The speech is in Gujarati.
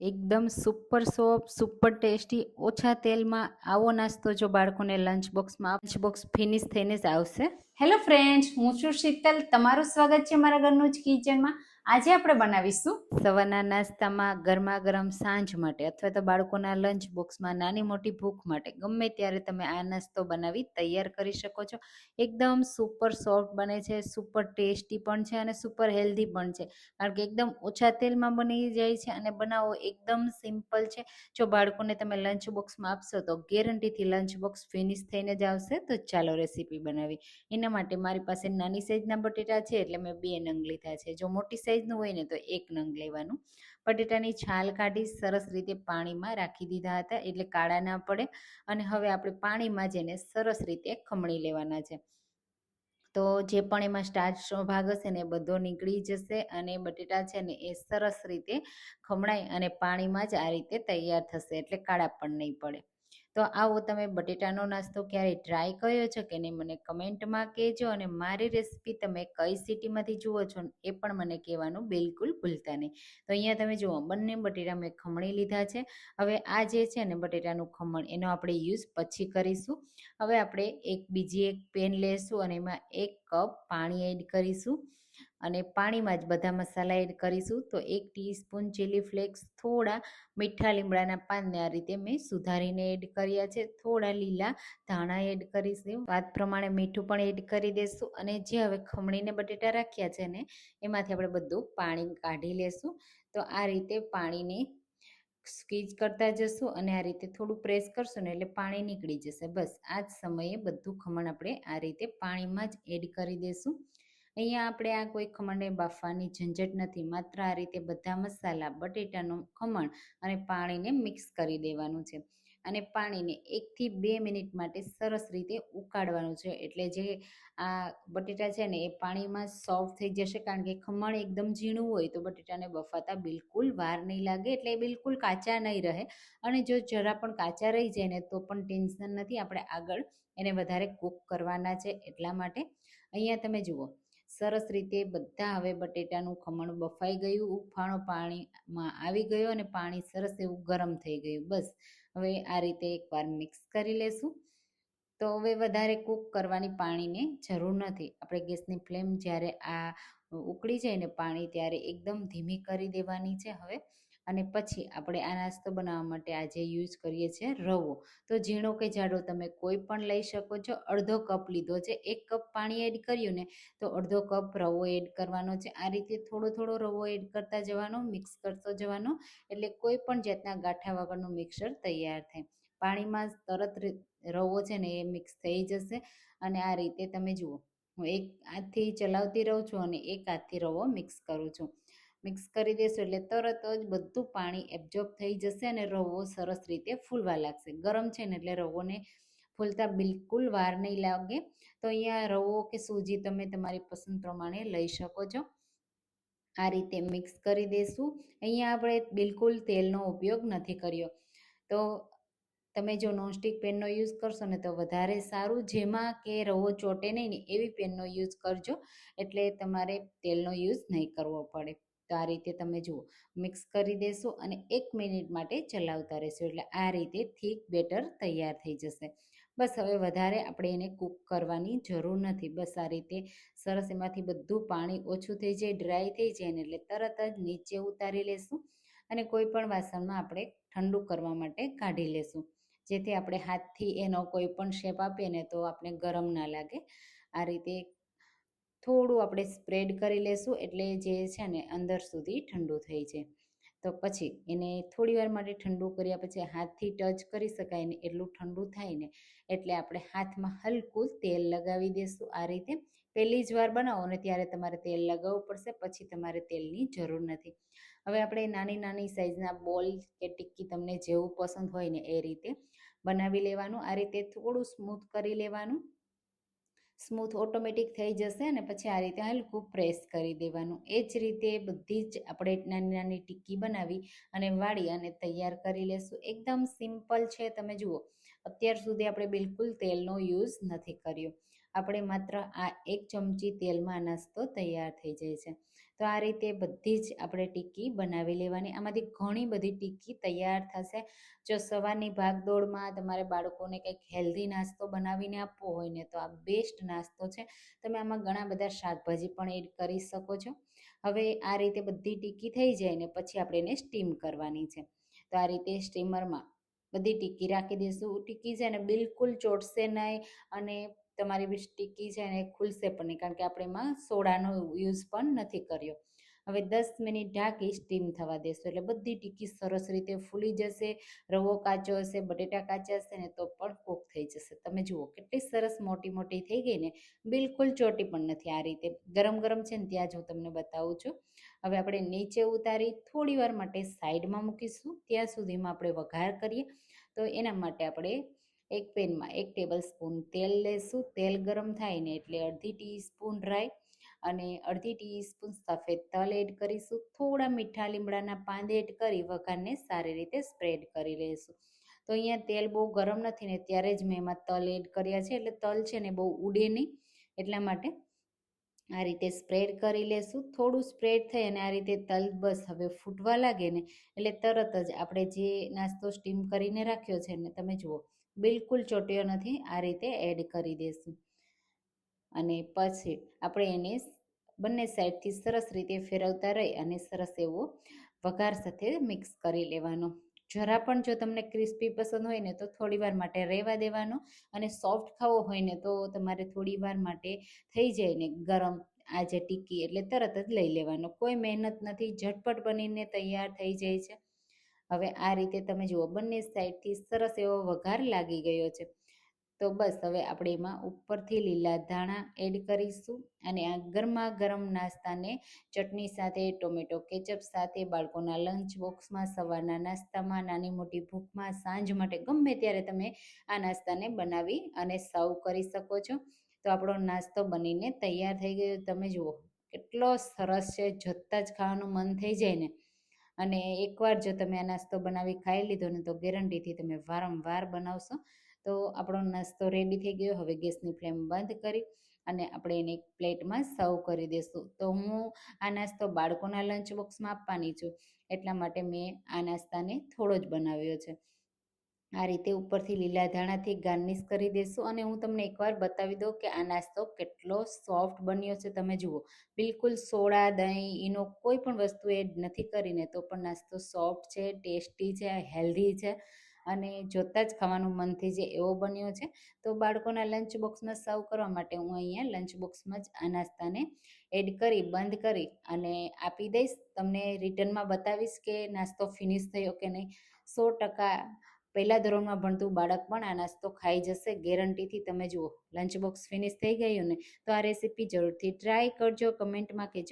એકદમ સુપર સોફ્ટ સુપર ટેસ્ટી ઓછા તેલમાં આવો નાસ્તો જો બાળકોને લંચ બોક્સમાં લંચ બોક્સ ફિનિશ થઈને જ આવશે. હેલો ફ્રેન્ડ્સ હું છું શીતલ. તમારું સ્વાગત છે મારા ઘરનું જ કિચનમાં આજે આપણે બનાવીશું સવારના નાસ્તામાં ગરમા ગરમ સાંજ માટે અથવા તો બાળકોના લંચ બોક્સમાં નાની મોટી ભૂખ માટે. ગમે ત્યારે તમે આ નાસ્તો બનાવી તૈયાર કરી શકો છો. એકદમ સુપર સોફ્ટ બને છે સુપર ટેસ્ટી પણ છે અને સુપર હેલ્ધી પણ છે. કારણ કે એકદમ ઓછા તેલમાં બની જાય છે અને બનાવો એકદમ સિમ્પલ છે. જો બાળકોને તમે લંચ બોક્સમાં આપશો તો ગેરંટીથી લંચ બોક્સ ફિનિશ થઈને જ આવશે. તો ચાલો રેસીપી બનાવી. એના માટે મારી પાસે નાની સાઈઝના બટેટા છે એટલે મેં બે નંગ લીધા છે. જો મોટી સાઈઝનું હોય ને તો એક નંગ લેવાનું. બટેટાની છાલ કાઢી સરસ રીતે પાણીમાં રાખી દીધા હતા એટલે કાળા ના પડે અને હવે આપણે પાણીમાં જ એને સરસ રીતે ખમણી લેવાના છે. તો જે પણ એમાં સ્ટાર્ચનો ભાગ હશે ને એ બધો નીકળી જશે અને બટેટા છે ને એ સરસ રીતે ખમણાઈ અને પાણીમાં જ આ રીતે તૈયાર થશે એટલે કાળા પણ નહીં પડે. તો આવો તમે બટેટાનો નાસ્તો ક્યારેય ટ્રાય કર્યો છે કે નહીં મને કમેન્ટમાં કહેજો અને મારી રેસીપી તમે કઈ સિટીમાંથી જુઓ છો એ પણ મને કહેવાનું બિલકુલ ભૂલતા નહીં. તો અહીંયા તમે જુઓ, બંને બટેટા મેં ખમણી લીધા છે. હવે આ જે છે ને બટેટાનું ખમણ, એનો આપણે યુઝ પછી કરીશું. હવે આપણે એક બીજી એક પેન લેશું અને એમાં એક કપ પાણી એડ કરીશું. અને પાણીમાં જ બધા મસાલા એડ કરીશું. તો એક ટીસ્પૂન ચીલી ફ્લેક્સ થોડા મીઠા લીમડાના પાનને આ રીતે મેં સુધારીને એડ કર્યા છે. થોડા લીલા ધાણા એડ કરીશું. સ્વાદ પ્રમાણે મીઠું પણ એડ કરી દઈશું અને જે હવે ખમણીને બટેટા રાખ્યા છે ને, એમાંથી આપણે બધું પાણી કાઢી લેશું. તો આ રીતે પાણીને સ્કીચ કરતા જશું અને આ રીતે થોડું પ્રેસ કરશું ને એટલે પાણી નીકળી જશે. બસ, આ જ સમયે બધું ખમણ આપણે આ રીતે પાણીમાં જ એડ કરી દઈશું અહીંયા આપણે આ કોઈ ખમણને બાફવાની ઝંઝટ નથી, માત્ર આ રીતે બધા મસાલા, બટેટાનું ખમણ અને પાણીને મિક્સ કરી દેવાનું છે. અને પાણીને એકથી બે મિનિટ માટે સરસ રીતે ઉકાળવાનું છે. એટલે જે આ બટેટા છે ને, એ પાણીમાં સોફ્ટ થઈ જશે, કારણ કે ખમણ એકદમ ઝીણું હોય તો બટેટાને બફાતા બિલકુલ વાર નહીં લાગે, એટલે બિલકુલ કાચા નહીં રહે. અને જો જરા પણ કાચા રહી જાય ને, તો પણ ટેન્શન નથી. આપણે આગળ એને વધારે કૂક કરવાના છે એટલા માટે. અહીંયા તમે જુઓ સરસ રીતે બધા હવે બટેટાનું ખમણ બફાઈ ગયું. ઉફાણો પાણીમાં આવી ગયો અને પાણી સરસ એવું ગરમ થઈ ગયું. બસ, હવે આ રીતે એકવાર મિક્સ કરી લેશું. તો હવે વધારે કૂક કરવાની પાણીને જરૂર નથી. આપણે ગેસની ફ્લેમ જ્યારે આ ઉકળી જાય ને પાણી ત્યારે એકદમ ધીમી કરી દેવાની છે હવે. અને પછી આપણે આ નાસ્તો બનાવવા માટે આજે યુઝ કરીએ છીએ રવો. તો ઝીણો કે જાડો તમે કોઈ પણ લઈ શકો છો. અડધો કપ લીધો છે. એક કપ પાણી એડ કર્યું ને તો અડધો કપ રવો એડ કરવાનો છે. આ રીતે થોડો થોડો રવો એડ કરતા જવાનો, મિક્સ કરતો જવાનો, એટલે કોઈ પણ જાતના ગાંઠા વગરનું મિક્સર તૈયાર થાય. પાણીમાં તરત રવો છે ને એ મિક્સ થઈ જશે. અને આ રીતે તમે જુઓ, હું એક હાથથી ચલાવતી રહું છું અને એક હાથથી રવો મિક્સ કરું છું. મિક્સ કરી દેશો એટલે તરત જ બધું પાણી એબ્ઝોર્બ થઈ જશે અને રવો સરસ રીતે ફૂલવા લાગશે. ગરમ છે ને એટલે રવોને ફૂલતા બિલકુલ વાર નહીં લાગે. તો અહીંયા રવો કે સૂજી તમે તમારી પસંદ પ્રમાણે લઈ શકો છો. આ રીતે મિક્સ કરી દેશું. અહીંયા આપણે બિલકુલ તેલનો ઉપયોગ નથી કર્યો. તો તમે જો નોનસ્ટિક પેનનો યુઝ કરશો ને તો વધારે સારું. જેમાં કે રવો ચોટે નહીં ને એવી પેનનો યુઝ કરજો. એટલે તમારે તેલનો યુઝ નહીં કરવો પડે. તો આ રીતે તમે જુઓ. મિક્સ કરી દેશો અને એક મિનિટ માટે ચલાવતા રહેશો. એટલે આ રીતે થીક બેટર તૈયાર થઈ જશે. બસ હવે વધારે આપણે એને કૂક કરવાની જરૂર નથી. બસ આ રીતે સરસ એમાંથી બધું પાણી ઓછું થઈ જાય, ડ્રાય થઈ જાય ને એટલે તરત જ નીચે ઉતારી લેશું અને કોઈ પણ વાસણમાં આપણે ઠંડુ કરવા માટે કાઢી લેશું. જેથી આપણે હાથથી એનો કોઈ પણ શેપ આપીએ ને તો આપણે ગરમ ના લાગે. આ રીતે થોડું આપણે સ્પ્રેડ કરી લેશું એટલે જે છે ને અંદર સુધી ઠંડુ થઈ જાય. તો પછી એને થોડી વાર માટે ઠંડુ કર્યા પછી હાથથી ટચ કરી શકાય ને એટલું ઠંડુ થાય ને એટલે આપણે હાથમાં હલકું તેલ લગાવી દઈશું આ રીતે. પહેલી જ વાર બનાવો ને ત્યારે તમારે તેલ લગાવવું પડશે, પછી તમારે તેલની જરૂર નથી. હવે આપણે નાની નાની સાઇઝના બોલ કે ટિક્કી તમને જેવું પસંદ હોય ને એ રીતે બનાવી લેવાનું, આ રીતે થોડું સ્મૂથ કરી લેવાનું. સ્મૂથ ઓટોમેટિક થઈ જશે અને પછી આ રીતે હલકું પ્રેસ કરી દેવાનું. એ જ રીતે બધી જ આપણે નાની નાની ટિક્કી બનાવી અને વાળી અને તૈયાર કરી લેશું. એકદમ સિમ્પલ છે. તમે જુઓ અત્યાર સુધી આપણે બિલકુલ તેલનો યુઝ નથી કર્યો. આપણે માત્ર આ એક ચમચી તેલમાં નાસ્તો તૈયાર થઈ જાય છે. તો આ રીતે બધી જ આપણે ટીકી બનાવી લેવાની. આમાંથી ઘણી બધી ટીકી તૈયાર થશે. જો સવારની ભાગદોડમાં તમારે બાળકોને કંઈક હેલ્ધી નાસ્તો બનાવીને આપવો હોય ને તો આ બેસ્ટ નાસ્તો છે. તમે આમાં ઘણા બધા શાકભાજી પણ એડ કરી શકો છો. હવે આ રીતે બધી ટીકી થઈ જાય ને પછી આપણે એને સ્ટીમ કરવાની છે. તો આ રીતે સ્ટીમરમાં બધી ટીકી રાખી દઈશું. ટીકી છે ને બિલકુલ ચોટશે નહીં અને તમારી બી ટિક્કી છે ને ખુલશે પણ નહીં કારણ કે આપણે એમાં સોડાનો યુઝ પણ નથી કર્યો. હવે દસ મિનિટ ઢાંકી સ્ટીમ થવા દેશું. એટલે બધી ટીકી સરસ રીતે ફૂલી જશે, રવો કાચો હશે, બટેટા કાચા હશે ને તો પણ કૂક થઈ જશે. તમે જુઓ કેટલી સરસ મોટી મોટી થઈ ગઈ ને, બિલકુલ ચોટી પણ નથી આ રીતે. ગરમ ગરમ છે ને ત્યાં જ હું તમને બતાવું છું. હવે આપણે નીચે ઉતારી થોડી વાર માટે સાઈડમાં મૂકીશું. ત્યાં સુધીમાં આપણે વઘાર કરીએ. તો એના માટે આપણે એક પેનમાં એક ટેબલ સ્પૂન તેલ લેશું. તેલ ગરમ થાય ને એટલે અડધી ટીસ્પૂન રાઈ અને અડધી ટીસ્પૂન સફેદ તલ એડ કરીશું. થોડા મીઠા લીમડાના પાંદ એડ કરી વઘારને સારી રીતે સ્પ્રેડ કરી લઈશું તો અહીંયા તેલ બહુ ગરમ નથી ને ત્યારે જ મેં એમાં તલ એડ કર્યા છે. એટલે તલ છે ને બહુ ઉડે નહીં. એટલા માટે આ રીતે સ્પ્રેડ કરી લેશું. થોડું સ્પ્રેડ થઈ અને આ રીતે તલ બસ હવે ફૂટવા લાગે ને એટલે તરત જ આપણે જે નાસ્તો સ્ટીમ કરીને રાખ્યો છે ને તમે જુઓ, બિલકુલ ચોટ્યો નથી. આ રીતે એડ કરી દઈશું અને પછી આપણે એને બંને સાઈડથી સરસ રીતે ફેરવતા રહી અને સરસ એવો વઘાર સાથે મિક્સ કરી લેવાનો. જરા પણ જો તમને ક્રિસ્પી પસંદ હોય ને તો થોડી વાર માટે રહેવા દેવાનો અને સોફ્ટ ખાવો હોય ને તો તમારે થોડી વાર માટે થઈ જાય ને ગરમ આ જે ટીકી એટલે તરત જ લઈ લેવાનો. કોઈ મહેનત નથી, ઝટપટ બનીને તૈયાર થઈ જાય છે. હવે આ રીતે તમે જુઓ, બંને સાઈડથી સરસ એવો વઘાર લાગી ગયો છે. તો બસ હવે આપણે એમાં ઉપરથી લીલા ધાણા એડ કરીશું અને આ ગરમા ગરમ નાસ્તાને ચટણી સાથે, ટોમેટો કેચઅપ સાથે, બાળકોના લંચ બોક્સમાં, સવારના નાસ્તામાં, નાની મોટી ભૂખમાં, સાંજ માટે ગમે ત્યારે તમે આ નાસ્તાને બનાવી અને સર્વ કરી શકો છો. તો આપણો નાસ્તો બનીને તૈયાર થઈ ગયો. તમે જુઓ, કેટલો સરસ છે. જોતાં જ ખાવાનું મન થઈ જાય ને. અને એકવાર જો તમે આ નાસ્તો બનાવી ખાઈ લીધો ને તો ગેરંટીથી તમે વારંવાર બનાવશો. તો આપણો નાસ્તો રેડી થઈ ગયો. હવે ગેસની ફ્લેમ બંધ કરી અને આપણે એને એક પ્લેટમાં સર્વ કરી દઈશું તો હું આ નાસ્તો બાળકોના લંચ બોક્સમાં આપવાની છું. એટલા માટે મેં આ નાસ્તાને થોડો જ બનાવ્યો છે. આ રીતે ઉપરથી લીલા ધાણાથી ગાર્નિશ કરી દઈશું અને હું તમને એકવાર બતાવી દઉં કે આ નાસ્તો કેટલો સોફ્ટ બન્યો છે. તમે જુઓ, બિલકુલ સોડા, દહીં એનો કોઈ પણ વસ્તુ એડ નથી કરીને તો પણ નાસ્તો સોફ્ટ છે, ટેસ્ટી છે, હેલ્ધી છે. અને જોતાં જ ખાવાનું મન થઈ જાય એવો બન્યો છે. તો બાળકોના લંચ બોક્સમાં સર્વ કરવા માટે હું અહીંયા લંચ બોક્સમાં જ આ નાસ્તાને એડ કરી, બંધ કરી અને આપી દઈશ. તમને રિટર્નમાં બતાવીશ કે નાસ્તો ફિનિશ થયો કે નહીં. સો ટકા પહેલાં ધોરણમાં ભણતું બાળક પણ આ નાસ્તો ખાઈ જશે. ગેરંટીથી તમે જુઓ લંચ બોક્સ ફિનિશ થઈ ગયું ને, તો આ રેસીપી જરૂરથી ટ્રાય કરજો. કમેન્ટમાં કહેજો.